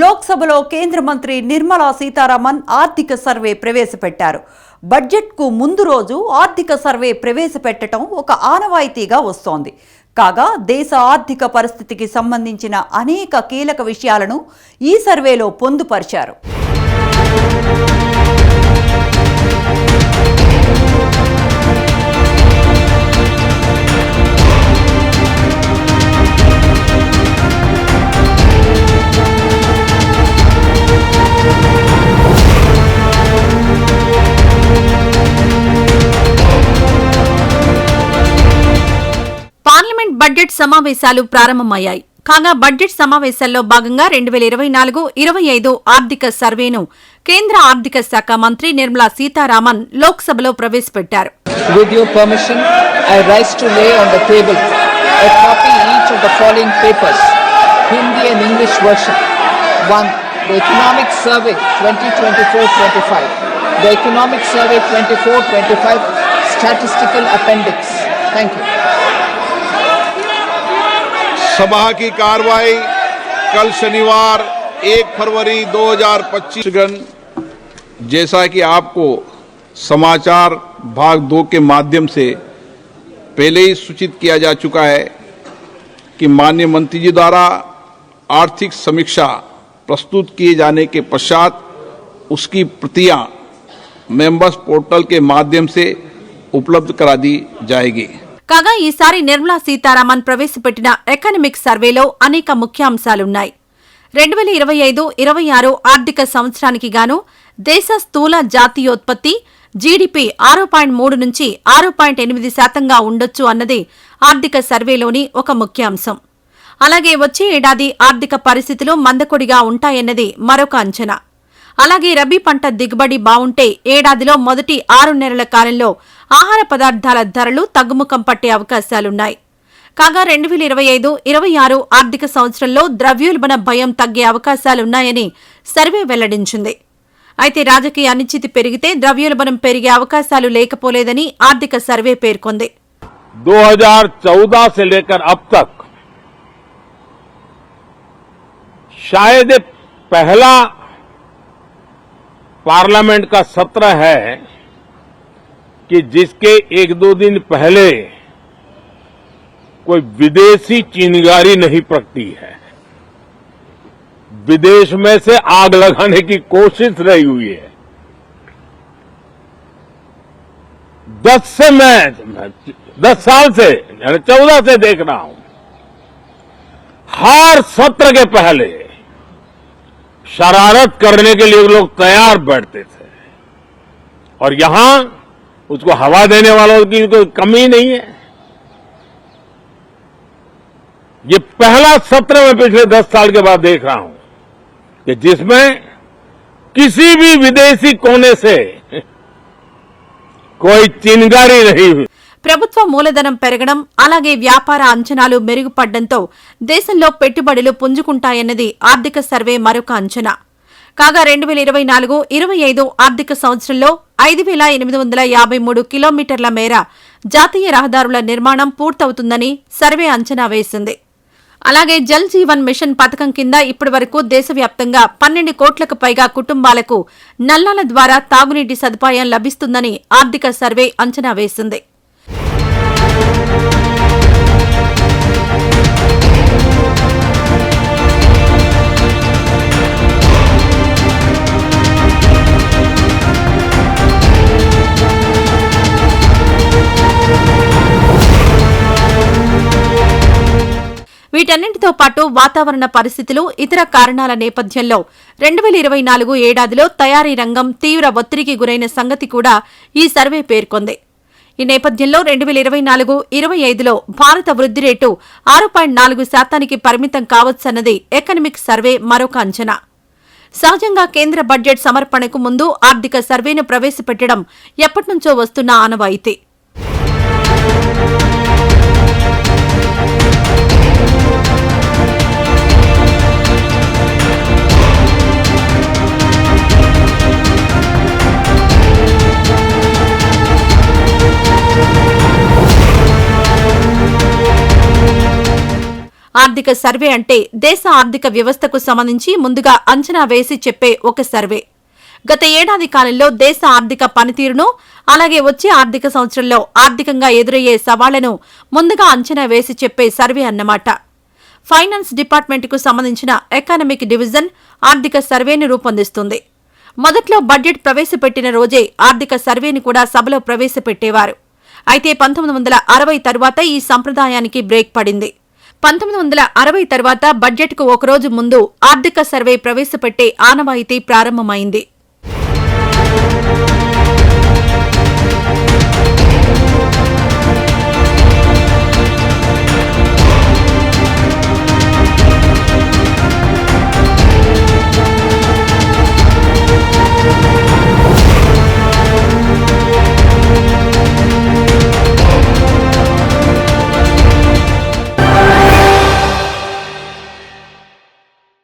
లోక్సభలో కేంద్ర మంత్రి నిర్మలా సీతారామన్ ఆర్థిక సర్వే ప్రవేశపెట్టారు. బడ్జెట్కు ముందు రోజు ఆర్థిక సర్వే ప్రవేశపెట్టడం ఒక ఆనవాయితీగా వస్తోంది. కాగా దేశ ఆర్థిక పరిస్థితికి సంబంధించిన అనేక కీలక విషయాలను ఈ సర్వేలో పొందుపరిచారు. బడ్జెట్ సమావేశాలు ప్రారంభమయ్యాయి. కాగా బడ్జెట్ సమావేశాల్లో భాగంగా రెండు వేల ఇరవై నాలుగు ఇరవై ఐదు ఆర్థిక సర్వేను కేంద్ర ఆర్థిక శాఖ మంత్రి నిర్మలా సీతారామన్ లోక్సభలో ప్రవేశపెట్టారు. స్టాటిస్టికల్ అపెండిక్స్ థ్యాంక్ యూ सभा की कार्रवाई कल शनिवार 1 फरवरी 2025 गन जैसा कि आपको समाचार भाग दो के माध्यम से पहले ही सूचित किया जा चुका है कि माननीय मंत्री जी द्वारा आर्थिक समीक्षा प्रस्तुत किए जाने के पश्चात उसकी प्रतियाँ मेंबर्स पोर्टल के माध्यम से उपलब्ध करा दी जाएगी। కాగా ఈసారి నిర్మలా సీతారామన్ ప్రవేశపెట్టిన ఎకనమిక్ సర్వేలో అనేక ముఖ్యాంశాలున్నాయి. రెండు వేల ఇరవై ఐదు ఇరవై ఆరు ఆర్థిక సంవత్సరానికి గాను దేశ స్థూల జాతీయోత్పత్తి జీడిపి ఆరు పాయింట్ మూడు నుంచి ఆరు పాయింట్ ఎనిమిది శాతంగా ఉండొచ్చు అన్నది ఆర్థిక సర్వేలోని ఒక ముఖ్యాంశం. అలాగే వచ్చే ఏడాది ఆర్థిక పరిస్థితులు మందకొడిగా ఉంటాయన్నది మరొక అంచనా. అలాగే రబీ పంట దిగుబడి బావుంటే ఏడాదిలో మొదటి ఆరు నెలల కాలంలో ఆహార పదార్థాల ధరలు తగ్గుముఖం పట్టే అవకాశాలున్నాయి కాగా రెండు వేల ఇరవై ఐదు ఇరవై ఆరు ఆర్థిక సంవత్సరంలో ద్రవ్యోల్బణ భయం తగ్గే అవకాశాలున్నాయని సర్వే వెల్లడించింది అయితే రాజకీయ అనిశ్చితి పెరిగితే ద్రవ్యోల్బణం పెరిగే అవకాశాలు లేకపోలేదని ఆర్థిక సర్వే పేర్కొంది 2014 से लेकर अब तक शायद ये पहला पार्लियामेंट का सत्र है कि जिसके एक दो दिन पहले कोई विदेशी चिंगारी नहीं पड़ती है। विदेश में से आग लगाने की कोशिश रही हुई है। दस से मैं, दस साल से चौदह से देख रहा हूँ। हर सत्र के पहले शरारत करने के लिए लोग तैयार बैठते थे। और यहाँ उसको हवा देने वालों की कोई कमी नहीं है। ये पहला सत्र में पिछले दस साल के बाद देख रहा हूँ कि जिसमें किसी भी विदेशी कोने से कोई चिंगारी नहीं हुई। ప్రభుత్వ మూలధనం పెరగడం అలాగే వ్యాపార అంచనాలు మెరుగుపడ్డంతో దేశంలో పెట్టుబడులు పుంజుకుంటాయన్నది ఆర్థిక సర్వే మరొక అంచనా. కాగా రెండు వేల ఇరవై నాలుగు ఇరవై ఐదు ఆర్థిక సంవత్సరంలో ఐదు వేల ఎనిమిది వందల యాభై మూడు కిలోమీటర్ల మేర జాతీయ రహదారుల నిర్మాణం పూర్తవుతుందని సర్వే అంచనా వేసింది. అలాగే జల్ జీవన్ మిషన్ పథకం కింద ఇప్పటి వరకు దేశవ్యాప్తంగా పన్నెండు కోట్లకు పైగా కుటుంబాలకు నల్లాల ద్వారా తాగునీటి సదుపాయం లభిస్తుందని ఆర్థిక సర్వే అంచనా వేసింది. వీటన్నింటితో పాటు వాతావరణ పరిస్థితులు ఇతర కారణాల నేపథ్యంలో రెండు వేల ఇరవై నాలుగు ఏడాదిలో తయారీ రంగం తీవ్ర ఒత్తిడికి గురైన సంగతి కూడా ఈ సర్వే పేర్కొంది. ఈ నేపథ్యంలో రెండు వేల ఇరవై నాలుగు ఇరవై ఐదులో భారత వృద్ధి రేటు ఆరు పాయింట్ నాలుగు శాతానికి పరిమితం కావచ్చన్నది ఎకనమిక్ సర్వే మరొక అంచనా. సహజంగా కేంద్ర బడ్జెట్ సమర్పణకు ముందు ఆర్థిక సర్వేను ప్రవేశపెట్టడం ఎప్పటినుంచో వస్తున్న ఆనవాయితీ. ఆర్థిక సర్వే అంటే దేశ ఆర్థిక వ్యవస్థకు సంబంధించి ముందుగా అంచనా వేసి చెప్పే ఒక సర్వే. గత ఏడాది కాలంలో దేశ ఆర్థిక పనితీరును అలాగే వచ్చే ఆర్థిక సంవత్సరంలో ఆర్థికంగా ఎదురయ్యే సవాళ్ళను ముందుగా అంచనా వేసి చెప్పే సర్వే అన్నమాట. ఫైనాన్స్ డిపార్ట్మెంట్కు సంబంధించిన ఎకానమిక్ డివిజన్ ఆర్థిక సర్వేను రూపొందిస్తుంది. మొదట్లో బడ్జెట్ ప్రవేశపెట్టిన రోజే ఆర్థిక సర్వేని కూడా సభలో ప్రవేశపెట్టేవారు. అయితే పంతొమ్మిది వందల అరవై తరువాత ఈ సంప్రదాయానికి బ్రేక్ పడింది. పంతొమ్మిది వందల అరవై తర్వాత బడ్జెట్కు ఒకరోజు ముందు ఆర్థిక సర్వే ప్రవేశపెట్టే ఆనవాయితీ ప్రారంభమైంది.